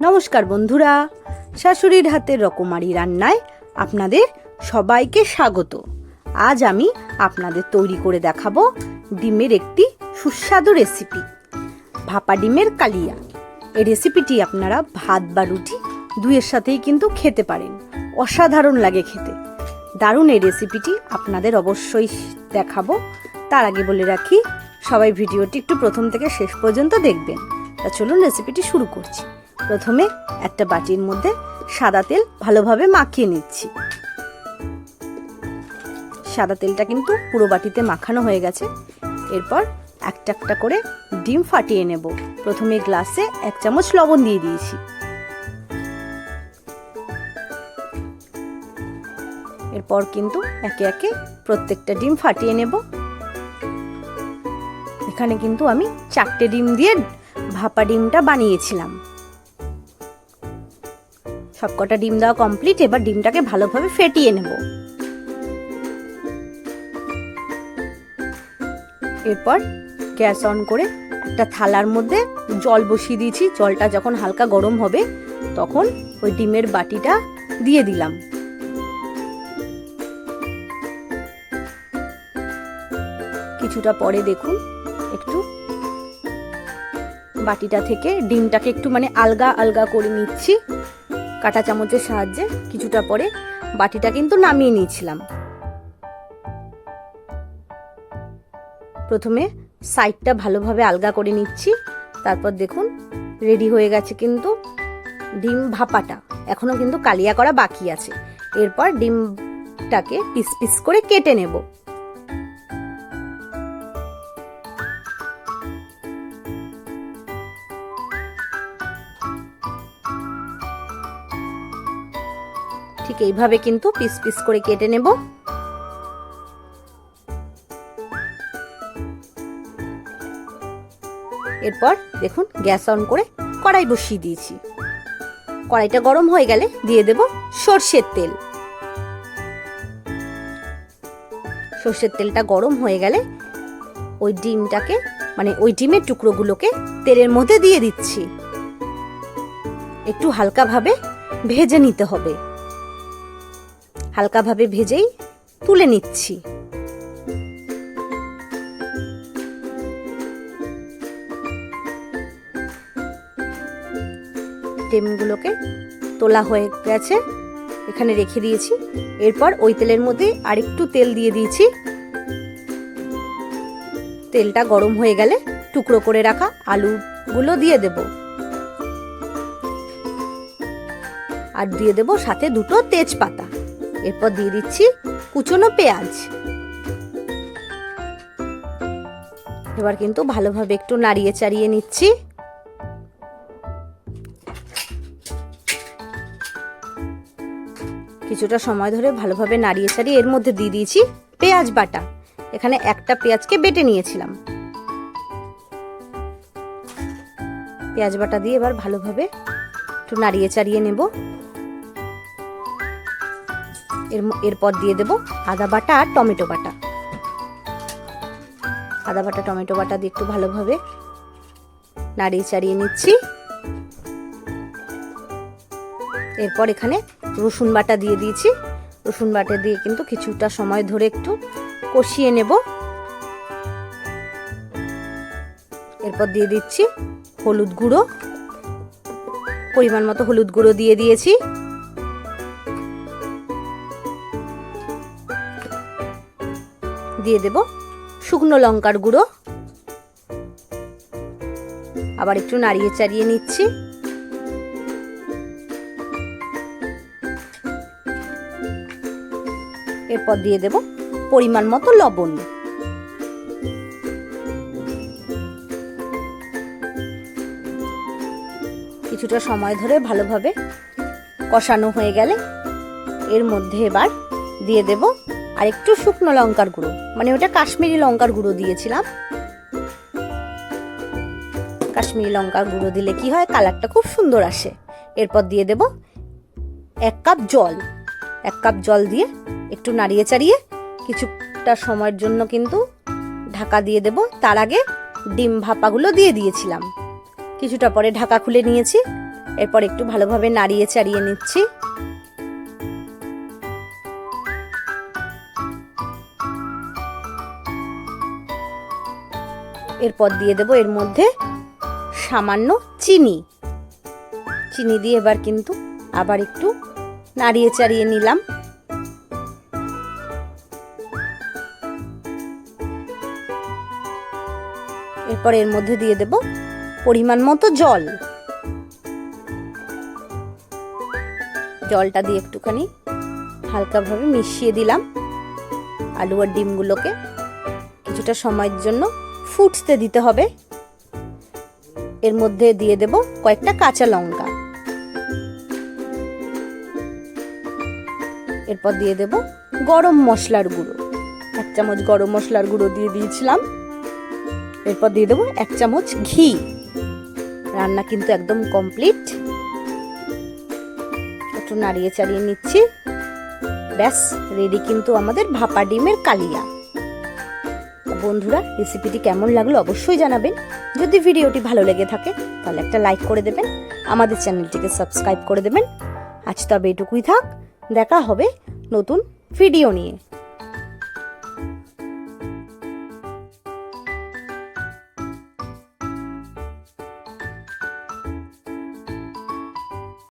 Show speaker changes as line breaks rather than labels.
নমস্কার বন্ধুরা, শাশুড়ির হাতের রকমারি রান্নায় আপনাদের সবাইকে স্বাগত। আজ আমি আপনাদের তৈরি করে দেখাবো ডিমের একটি সুস্বাদু রেসিপি, ভাপা ডিমের কালিয়া। এই রেসিপিটি আপনারা ভাত বা রুটি দুইয়ের সাথেই কিন্তু খেতে পারেন, অসাধারণ লাগে খেতে। দারুণ এই রেসিপিটি আপনাদের অবশ্যই দেখাবো। তার আগে বলে রাখি, সবাই ভিডিওটি একটু প্রথম থেকে শেষ পর্যন্ত দেখবেন। তা চলুন রেসিপিটি শুরু করছি। প্রথমে একটা বাটির মধ্যে সাদা তেল ভালোভাবে মাখিয়ে নিচ্ছি। সাদা তেলটা কিন্তু পুরো বাটিতে মাখানো হয়ে গেছে। এরপর একটা একটা করে ডিম ফাটিয়ে নেব। প্রথমে গ্লাসে এক চামচ লবণ দিয়ে দিয়েছি। এরপর কিন্তু একে একে প্রত্যেকটা ডিম ফাটিয়ে নেব। এখানে কিন্তু আমি চারটে ডিম দিয়ে ভাপা ডিমটা বানিয়েছিলাম। সবকটা ডিম দেওয়া কমপ্লিট এবার ডিমটাকে ভালোভাবে ফেটিয়ে নেব। এরপর গ্যাস অন করে একটা থালার মধ্যে জল বসিয়ে দিয়েছি। জলটা যখন হালকা গরম হবে, তখন ওই ডিমের বাটিটা দিয়ে দিলাম। কিছুটা পরে দেখুন, একটু বাটিটা থেকে ডিমটাকে একটু মানে আলগা আলগা করে নিচ্ছি। কাঁটা চামচের সাহায্যে কিছুটা পরে বাটিটা কিন্তু নামিয়ে নিয়েছিলাম। প্রথমে সাইডটা ভালোভাবে আলগা করে নিচ্ছি, তারপর দেখুন রেডি হয়ে গেছে কিন্তু ডিম ভাপাটা। এখনও কিন্তু কালিয়া করা বাকি আছে। এরপর ডিমটাকে পিস পিস করে কেটে নেব। ঠিক এইভাবে কিন্তু পিস পিস করে কেটে নেব। এরপর দেখুন গ্যাস অন করে কড়াই বসিয়ে দিয়েছি। কড়াইটা গরম হয়ে গেলে দিয়ে দেব সর্ষের তেল। সর্ষের তেলটা গরম হয়ে গেলে ওই ডিমটাকে মানে ওই ডিমের টুকরোগুলোকে তেলের মধ্যে দিয়ে দিচ্ছি। একটু হালকাভাবে ভেজে নিতে হবে। হালকাভাবে ভেজেই তুলে নিচ্ছি। ডিমগুলোকে তোলা হয়ে গেছে, এখানে রেখে দিয়েছি। এরপর ওই তেলের মধ্যে আরেকটু তেল দিয়ে দিয়েছি। তেলটা গরম হয়ে গেলে টুকরো করে রাখা আলুগুলো দিয়ে দেব। আর দিয়ে দেব সাথে দুটো তেজপাতা। এরপর দিয়ে দিচ্ছি কুচনো পেঁয়াজ। এবার কিন্তু ভালোভাবে একটু নাড়িয়ে চাড়িয়ে নিচ্ছি। কিছুটা সময় ধরে ভালোভাবে নাড়িয়ে চাড়িয়ে এর মধ্যে দিয়ে দিয়েছি পেঁয়াজ বাটা। এখানে একটা পেঁয়াজকে বেটে নিয়েছিলাম। পেঁয়াজ বাটা দিয়ে এবার ভালোভাবে একটু নাড়িয়ে চাড়িয়ে নেব। এর এরপর দিয়ে দেব আদা বাটা আর টমেটো বাটা। আদা বাটা, টমেটো বাটা দিয়ে একটু ভালোভাবে নাড়িয়ে চাড়িয়ে নিচ্ছি। এরপর এখানে রসুন বাটা দিয়ে দিয়েছি। রসুন বাটা দিয়ে কিন্তু কিছুটা সময় ধরে একটু কষিয়ে নেব। এরপর দিয়ে দিচ্ছি হলুদ গুঁড়ো। পরিমাণ মতো হলুদ গুঁড়ো দিয়ে দিয়েছি। দিয়ে দেব শুকনো লঙ্কার গুঁড়ো। আবার একটু নাড়িয়ে চাড়িয়ে নিচ্ছি। এরপর দিয়ে দেব পরিমাণ মতো লবণ। কিছুটা সময় ধরে ভালোভাবে কষানো হয়ে গেলে এর মধ্যে এবার দিয়ে দেব আর একটু শুকনো লঙ্কার গুঁড়ো। মানে ওটা কাশ্মীরি লঙ্কার গুঁড়ো দিয়েছিলাম। কাশ্মীরি লঙ্কার গুঁড়ো দিলে কি হয়? কালারটা খুব সুন্দর আসে। এরপর দিয়ে দেব এক কাপ জল। এক কাপ জল দিয়ে একটু নাড়িয়ে চাড়িয়ে কিছুটা সময়ের জন্য কিন্তু ঢাকা দিয়ে দেব। তার আগে ডিম ভাপাগুলো দিয়ে দিয়েছিলাম। কিছুটা পরে ঢাকা খুলে নিয়েছি। এরপর একটু ভালোভাবে নাড়িয়ে চাড়িয়ে নিচ্ছি। এরপর দিয়ে দেব এর মধ্যে সামান্য চিনি। চিনি দিয়ে এবার কিন্তু আবার একটু নাড়িয়ে চাড়িয়ে নিলাম। এরপর এর মধ্যে দিয়ে দেব পরিমাণ মতো জল। জলটা দিয়ে একটুখানি হালকাভাবে মিশিয়ে দিলাম। আলু আর ডিমগুলোকে কিছুটা সময়ের জন্য ফুটতে দিতে হবে। এর মধ্যে দিয়ে দেব কয়েকটা কাঁচা লঙ্কা। এরপর দিয়ে দেব গরম মশলার গুঁড়ো। এক চামচ গরম মশলার গুঁড়ো দিয়ে দিয়েছিলাম। এরপর দিয়ে দেবো এক চামচ ঘি। রান্না কিন্তু একদম কমপ্লিট। একটু নাড়িয়ে চাড়িয়ে নিচ্ছি। ব্যাস, রেডি কিন্তু আমাদের ভাপা ডিমের কালিয়া। বন্ধুরা রেসিপিটি কেমন লাগল অবশ্যই জানাবেন। যদি ভিডিওটি ভালো লেগে থাকে, তাহলে একটা লাইক করে দেবেন, আমাদের চ্যানেলটিকে সাবস্ক্রাইব করে দেবেন। আজ তবে এটুকুই থাক, দেখা হবে নতুন ভিডিও নিয়ে।